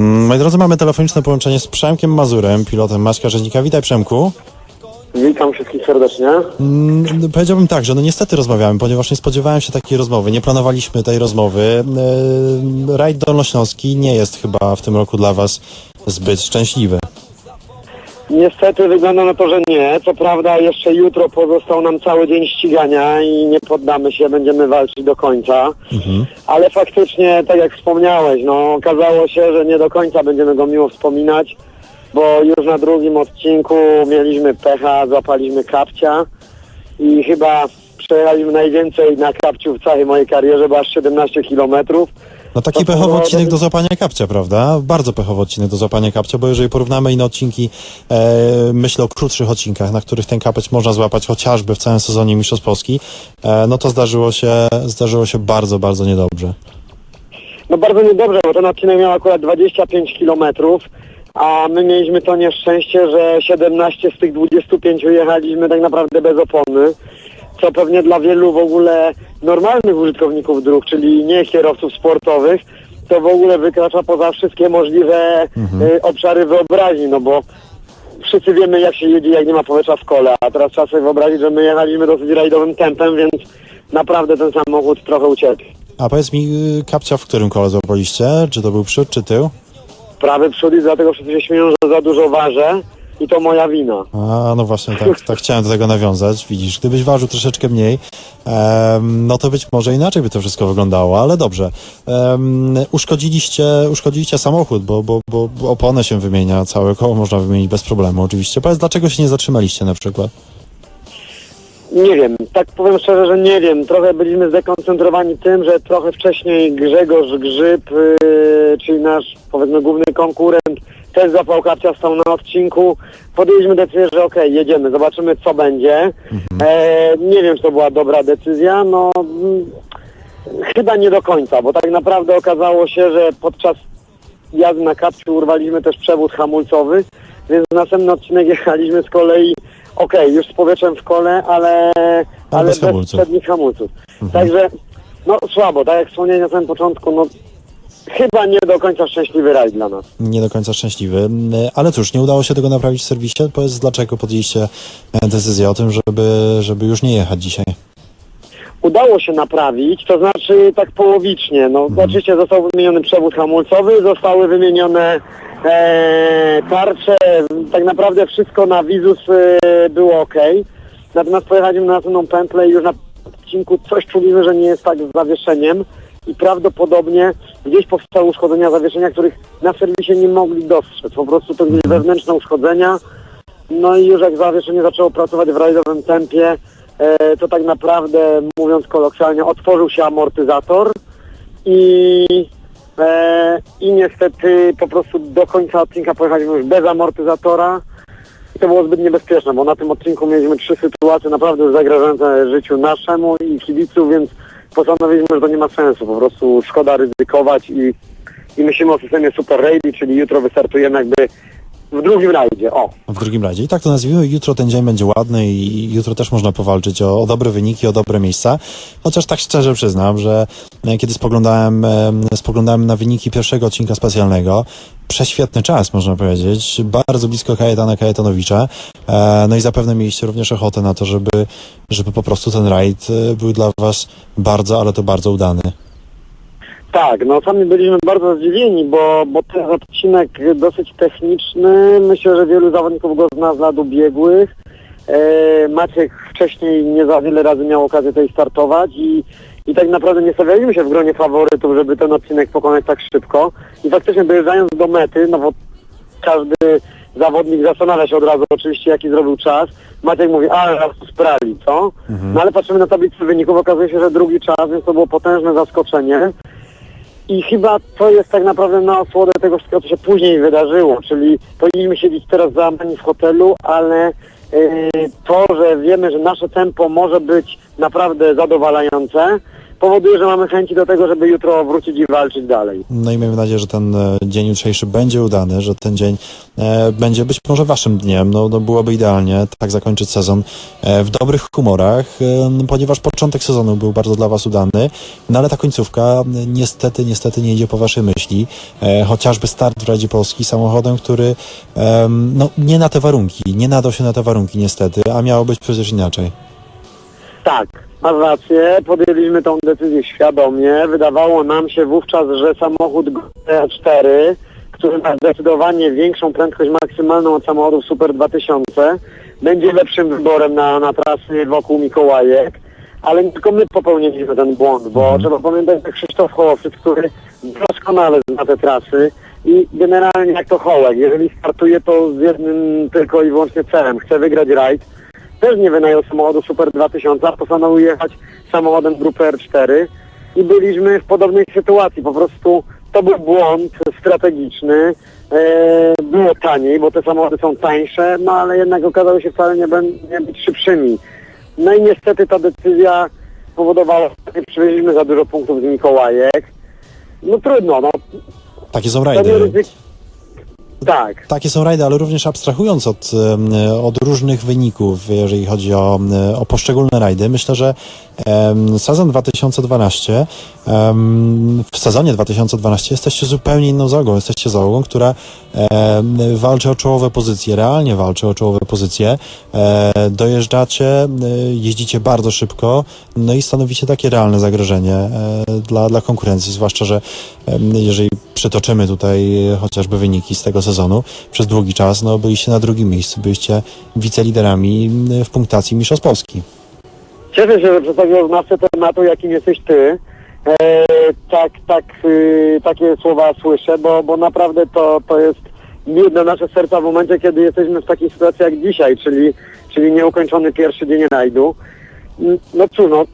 Mm, Moi drodzy, mamy telefoniczne połączenie z Przemkiem Mazurem, pilotem Maćka Rzeźnika. Witaj Przemku. Witam wszystkich serdecznie. Mm, Powiedziałbym tak, że no niestety rozmawiamy, ponieważ nie spodziewałem się takiej rozmowy, nie planowaliśmy tej rozmowy. Yy, Rajd Dolnośląski nie jest chyba w tym roku dla Was zbyt szczęśliwy. Niestety wygląda na to, że nie. Co prawda jeszcze jutro pozostał nam cały dzień ścigania i nie poddamy się, będziemy walczyć do końca. Ale faktycznie, tak jak wspomniałeś, no okazało się, że nie do końca będziemy go miło wspominać, bo już na drugim odcinku mieliśmy pecha, złapaliśmy kapcia i chyba przejechaliśmy najwięcej na kapciu w całej mojej karierze, bo aż 17 kilometrów. No taki To pechowy odcinek do złapania kapcia, prawda? Bardzo pechowy odcinek do złapania kapcia, bo jeżeli porównamy inne odcinki, e, myślę o krótszych odcinkach, na których ten kapeć można złapać chociażby w całym sezonie Mistrzostw Polski, e, no to zdarzyło się, zdarzyło się bardzo, bardzo niedobrze. No bardzo niedobrze, bo ten odcinek miał akurat 25 kilometrów, a my mieliśmy to nieszczęście, że 17 z tych 25 jechaliśmy tak naprawdę bez opony, co pewnie dla wielu w ogóle normalnych użytkowników dróg, czyli nie kierowców sportowych, to w ogóle wykracza poza wszystkie możliwe y, obszary wyobraźni, no bo wszyscy wiemy jak się jedzie, jak nie ma powietrza w kole, a teraz trzeba sobie wyobrazić, że my jechaliśmy dosyć rajdowym tempem, więc naprawdę ten samochód trochę ucierpi. A powiedz mi, y, kapcia w którym kole złapaliście? Czy to był przód, czy tył? prawy przód i dlatego wszyscy się śmieją, że za dużo ważę i to moja wina. A, no właśnie, tak, tak chciałem do tego nawiązać. Widzisz, gdybyś ważył troszeczkę mniej, em, no to być może inaczej by to wszystko wyglądało, ale dobrze. Em, uszkodziliście, uszkodziliście samochód, bo, bo, bo bo oponę się wymienia, całe koło można wymienić bez problemu oczywiście. Powiedz, dlaczego się nie zatrzymaliście na przykład? Nie wiem, tak powiem szczerze, że nie wiem. Trochę byliśmy zdekoncentrowani tym, że trochę wcześniej Grzegorz Grzyb, yy, czyli nasz powiedzmy główny konkurent, też zapał kapcia, stał na odcinku. Podjęliśmy decyzję, że okej, jedziemy, zobaczymy co będzie. E, nie wiem, czy to była dobra decyzja, no mm, chyba nie do końca, bo tak naprawdę okazało się, że podczas jazdy na kapciu urwaliśmy też przewód hamulcowy, więc następny odcinek jechaliśmy z kolei, okej, już z powietrzem w kole, ale, ale bez bez, hamulców. przednich hamulców. Także, no słabo, tak jak wspomniałem na samym początku, no chyba nie do końca szczęśliwy rajd dla nas. Nie do końca szczęśliwy, Mm, ale cóż, nie udało się tego naprawić w serwisie. Powiedz, dlaczego podjęliście e, decyzję o tym, żeby, żeby już nie jechać dzisiaj? Udało się naprawić, to znaczy tak połowicznie. No, Oczywiście został wymieniony przewód hamulcowy, zostały wymienione e, tarcze, tak naprawdę wszystko na Wizus e, było ok. Natomiast pojechaliśmy na następną pętlę i już na odcinku coś czulimy, że nie jest tak z zawieszeniem i prawdopodobnie gdzieś powstały uszkodzenia zawieszenia, których na serwisie nie mogli dostrzec. Po prostu to gdzieś wewnętrzne uszkodzenia, no i już jak zawieszenie zaczęło pracować w rajdowym tempie, e, to tak naprawdę, mówiąc kolokwialnie, otworzył się amortyzator i, e, i niestety po prostu do końca odcinka pojechaliśmy już bez amortyzatora. To było zbyt niebezpieczne, bo na tym odcinku mieliśmy trzy sytuacje naprawdę zagrażające życiu naszemu i kibiców, więc postanowiliśmy, że to nie ma sensu. Po prostu szkoda ryzykować i, i myślimy o systemie Super Rally, czyli jutro wystartujemy jakby w drugim rajdzie. O, w drugim razie. I tak to nazwijmy, jutro ten dzień będzie ładny i jutro też można powalczyć o, o dobre wyniki, o dobre miejsca. Chociaż tak szczerze przyznam, że kiedy spoglądałem, em, spoglądałem na wyniki pierwszego odcinka specjalnego, prześwietny czas, można powiedzieć, bardzo blisko Kajetana Kajetanowicza. E, no i zapewne mieliście również ochotę na to, żeby, żeby po prostu ten rajd e, był dla Was bardzo, ale to bardzo udany. Tak, no sami byliśmy bardzo zdziwieni, bo, bo ten odcinek dosyć techniczny, myślę, że wielu zawodników go zna z lat ubiegłych. E, Maciek wcześniej nie za wiele razy miał okazję tutaj startować i, i tak naprawdę nie stawialiśmy się w gronie faworytów, żeby ten odcinek pokonać tak szybko. I faktycznie dojeżdżając do mety, no bo każdy zawodnik zastanawia się od razu oczywiście jaki zrobił czas. Maciek mówi, a raz to sprali, co? No ale patrzymy na tablicę wyników, okazuje się, że drugi czas, więc to było potężne zaskoczenie. I chyba to jest tak naprawdę na osłodę tego wszystkiego, co się później wydarzyło, czyli powinniśmy siedzieć teraz zamknięci w hotelu, ale yy, to, że wiemy, że nasze tempo może być naprawdę zadowalające, powoduje, że mamy chęci do tego, żeby jutro wrócić i walczyć dalej. No i miejmy nadzieję, że ten e, dzień jutrzejszy będzie udany, że ten dzień e, będzie być może waszym dniem. No, no byłoby idealnie tak zakończyć sezon e, w dobrych humorach, e, ponieważ początek sezonu był bardzo dla was udany, no ale ta końcówka niestety, niestety nie idzie po waszej myśli. Chociażby start w Radzie Polski samochodem, który no, nie na te warunki, nie nadał się na te warunki niestety, a miało być przecież inaczej. Tak, masz rację, podjęliśmy tą decyzję świadomie. Wydawało nam się wówczas, że samochód GT4, który ma zdecydowanie większą prędkość maksymalną od samochodów Super 2000, będzie lepszym wyborem na, na trasy wokół Mikołajek. Ale nie tylko my popełniliśmy ten błąd, bo trzeba pamiętać, że Krzysztof Hołowczyk, który doskonale zna te trasy i generalnie jak to Hołek, jeżeli startuje to z jednym tylko i wyłącznie celem, chce wygrać rajd, też nie wynajął samochodu Super 2000, a postanowił jechać samochodem grupy R4 i byliśmy w podobnej sytuacji. Po prostu to był błąd strategiczny. E, było taniej, bo te samochody są tańsze, no ale jednak okazały się wcale nie, nie być szybszymi. No i niestety ta decyzja spowodowała, że przywieźliśmy za dużo punktów z Mikołajek. No trudno, no. Takie są rajdy. Tak. Takie są rajdy, ale również abstrahując od, od różnych wyników, jeżeli chodzi o, o poszczególne rajdy, myślę, że sezon 2012, em, w sezonie 2012 jesteście zupełnie inną załogą. Jesteście załogą, która walczy o czołowe pozycje, realnie walczy o czołowe pozycje. E, dojeżdżacie, e, jeździcie bardzo szybko, no i stanowicie takie realne zagrożenie e, dla, dla konkurencji, zwłaszcza, że jeżeli przytoczymy tutaj chociażby wyniki z tego sezonu, przez długi czas no, byliście na drugim miejscu, byliście wiceliderami m, w punktacji Mistrzostw Polski. Cieszę się, że przez takiego znawcę tematu, jakim jesteś ty, e, tak, tak, y, takie słowa słyszę, bo, bo naprawdę to, to jest miód na nasze serca w momencie, kiedy jesteśmy w takiej sytuacji jak dzisiaj, czyli, czyli nieukończony pierwszy dzień rajdu. Mm, No cóż, no,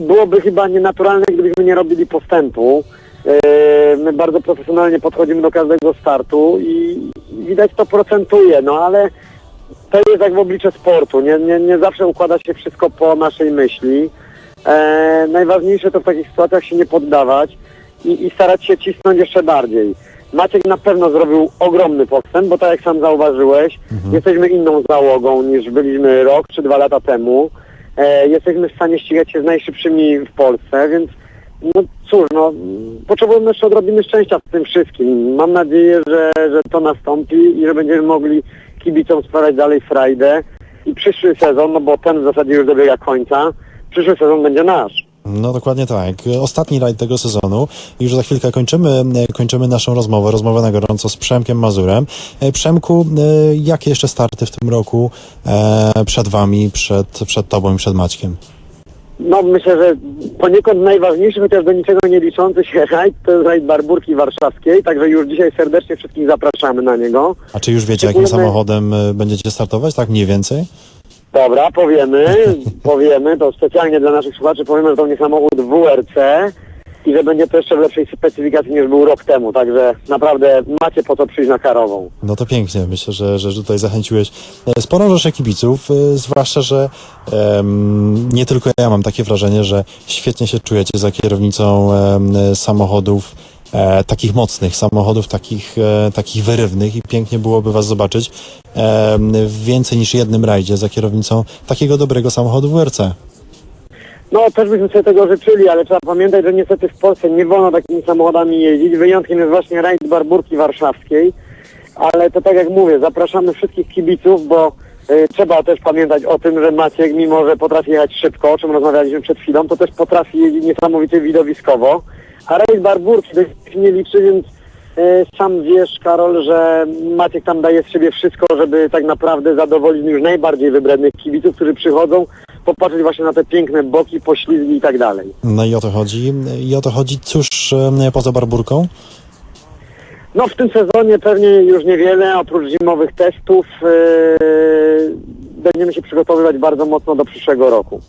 byłoby chyba nienaturalne, gdybyśmy nie robili postępu. E, My bardzo profesjonalnie podchodzimy do każdego startu i widać to procentuje, no ale to jest jak w obliczu sportu. Nie, nie, nie zawsze układa się wszystko po naszej myśli. E, najważniejsze to w takich sytuacjach się nie poddawać i, i starać się cisnąć jeszcze bardziej. Maciek na pewno zrobił ogromny postęp, bo tak jak sam zauważyłeś, jesteśmy inną załogą niż byliśmy rok czy dwa lata temu. E, jesteśmy w stanie ścigać się z najszybszymi w Polsce, więc no cóż, no potrzebujemy jeszcze odrobiny szczęścia w tym wszystkim. Mam nadzieję, że, że to nastąpi i że będziemy mogli kibicom sprawiać dalej frajdę. I przyszły sezon, no bo ten w zasadzie już dobiega końca, przyszły sezon będzie nasz. No dokładnie tak. Ostatni rajd tego sezonu. Już za chwilkę kończymy, kończymy naszą rozmowę, rozmowę na gorąco z Przemkiem Mazurem. E, Przemku, e, jakie jeszcze starty w tym roku e, przed wami, przed, przed tobą i przed Maćkiem? No myślę, że poniekąd najważniejszy, chociaż do niczego nie liczący się rajd, to jest rajd Barburki Warszawskiej, także już dzisiaj serdecznie wszystkich zapraszamy na niego. A czy już wiecie, jakim samochodem e, będziecie startować, tak mniej więcej? Dobra, powiemy, powiemy, to specjalnie dla naszych słuchaczy powiemy, że to nie samochód WRC i że będzie to jeszcze w lepszej specyfikacji niż był rok temu, także naprawdę macie po co przyjść na karową. No to pięknie. Myślę, że, że tutaj zachęciłeś e, sporą rzeszę kibiców, e, zwłaszcza, że em, nie tylko ja mam takie wrażenie, że świetnie się czujecie za kierownicą em, samochodów e, takich mocnych, samochodów takich, e, takich wyrywnych i pięknie byłoby was zobaczyć w więcej niż jednym rajdzie za kierownicą takiego dobrego samochodu WRC. No, też byśmy sobie tego życzyli, ale trzeba pamiętać, że niestety w Polsce nie wolno takimi samochodami jeździć. Wyjątkiem jest właśnie rajd Barburki Warszawskiej, ale to tak jak mówię, zapraszamy wszystkich kibiców, bo y, trzeba też pamiętać o tym, że Maciek, mimo że potrafi jechać szybko, o czym rozmawialiśmy przed chwilą, to też potrafi jeździć niesamowicie widowiskowo. A rajd Barburki dość nie liczy, więc y, sam wiesz, Karol, że Maciek tam daje z siebie wszystko, żeby tak naprawdę zadowolić już najbardziej wybrednych kibiców, którzy przychodzą popatrzeć właśnie na te piękne boki, poślizgi i tak dalej. No i o to chodzi. I o to chodzi, cóż, poza barburką? No w tym sezonie pewnie już niewiele, oprócz zimowych testów yy, będziemy się przygotowywać bardzo mocno do przyszłego roku.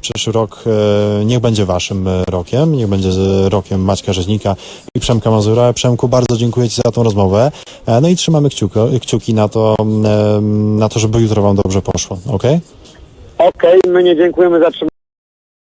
Przyszły rok e, niech będzie waszym e, rokiem, niech będzie rokiem Maćka Rzeźnika i Przemka Mazura. Przemku, bardzo dziękuję Ci za tą rozmowę. E, No i trzymamy kciuko, kciuki na to, e, na to, żeby jutro Wam dobrze poszło, ok? Okej, my nie dziękujemy za trzymanie